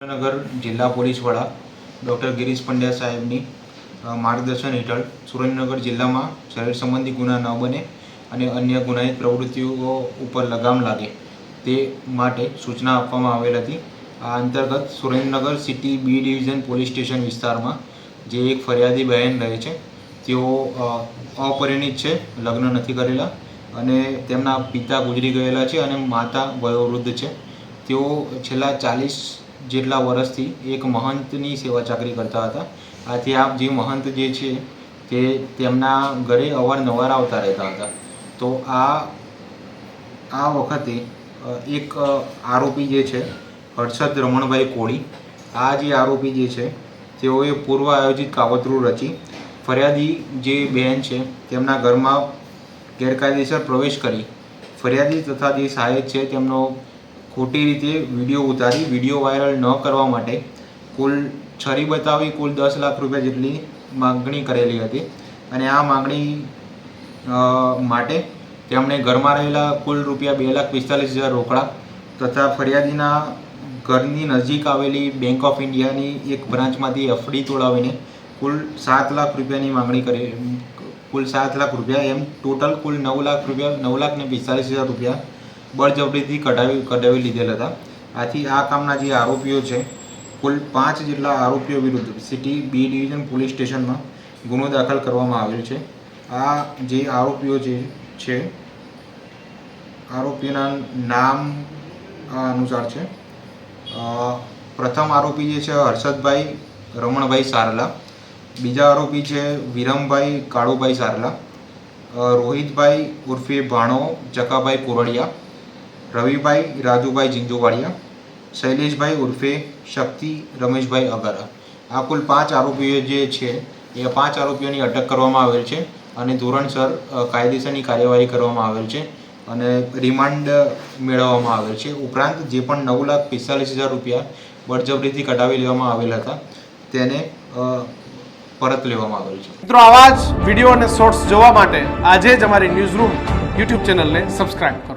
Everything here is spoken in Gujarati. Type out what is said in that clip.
નગર જિલ્લા પોલીસ વડા ડૉક્ટર ગિરીશ પંડ્યા સાહેબની માર્ગદર્શન હેઠળ સુરેન્દ્રનગર જિલ્લામાં શરીર સંબંધી ગુના ન બને અને અન્ય ગુનાહિત પ્રવૃત્તિઓ ઉપર લગામ લાગે તે માટે સૂચના આપવામાં આવેલ હતી. આ અંતર્ગત Surendranagar city B division police station વિસ્તારમાં જે એક ફરિયાદી બહેન રહે છે, તેઓ અપરિણિત છે, લગ્ન નથી કરેલા અને તેમના પિતા ગુજરી ગયેલા છે અને માતા વયોવૃદ્ધ છે. તેઓ છેલ્લા ચાલીસ જેટલા વર્ષથી એક મહંતની સેવા ચાકરી કરતા હતા. આથી આપ જે મહંત જે છે તે તેમના ઘરે અવારનવાર આવતા રહેતા હતા. તો આ આ વખતે એક આરોપી જે છે, હર્ષદ રમણભાઈ કોળી, આ જે આરોપી જે છે, તેઓએ પૂર્વ આયોજિત કાવતરું રચી ફરિયાદી જે બહેન છે, તેમના ઘરમાં ગેરકાયદેસર પ્રવેશ કરી ફરિયાદી તથા જે સહાયક છે, તેમનો ખોટી રીતે વીડિયો ઉતારી, વીડિયો વાયરલ ન કરવા માટે કુલ છરી બતાવી, કુલ દસ લાખ રૂપિયા જેટલી માગણી કરેલી હતી. અને આ માગણી માટે તેમણે ઘરમાં રહેલા કુલ રૂપિયા બે લાખ પિસ્તાલીસ હજાર રોકડા તથા ફરિયાદીના ઘરની નજીક આવેલી બેંક ઓફ ઇન્ડિયાની એક બ્રાન્ચમાંથી એફડી તોડાવીને કુલ સાત લાખ રૂપિયાની માગણી કરી, કુલ સાત લાખ રૂપિયા એમ ટોટલ કુલ નવ લાખ રૂપિયા, નવ લાખ ને પિસ્તાલીસ હજાર રૂપિયા બળજબરીથી કઢાવી કઢાવી લીધેલ હતા. આથી આ કામના જે આરોપીઓ છે, કુલ પાંચ જેટલા આરોપીઓ વિરુદ્ધ સિટી બી ડિવિઝન પોલીસ સ્ટેશનમાં ગુનો દાખલ કરવામાં આવેલ છે. આ જે આરોપીઓ જે છે, આરોપીના નામ અનુસાર છે. પ્રથમ આરોપી જે છે હર્ષદભાઈ રમણભાઈ સારલા. બીજા આરોપી છે વિરમભાઈ કાળુભાઈ સારલા. રોહિતભાઈ ઉર્ફે ભાણો ચકાભાઈ કોરડિયા. રવિભાઈ, રાજુભાઈ જીંજોવાડિયા, શૈલેષભાઈ ઉર્ફે શક્તિ, રમેશભાઈ અગરા. આ કુલ પાંચ આરોપીઓ જે છે, એ પાંચ આરોપીઓની અટક કરવામાં આવેલ છે અને ધોરણસર કાયદેસરની કાર્યવાહી કરવામાં આવેલ છે અને રિમાન્ડ મેળવવામાં આવેલ છે. ઉપરાંત જે પણ નવ લાખ પિસ્તાલીસ હજાર રૂપિયા બળજબરીથી કઢાવી લેવામાં આવેલ હતા, તેને પરત લેવામાં આવેલ છે. મિત્રો, આવા જ વીડિયો અને શોર્ટ્સ જોવા માટે આજે જ અમારી ન્યૂઝ રૂમ યુટ્યુબ ચેનલને સબસ્ક્રાઇબ કરો.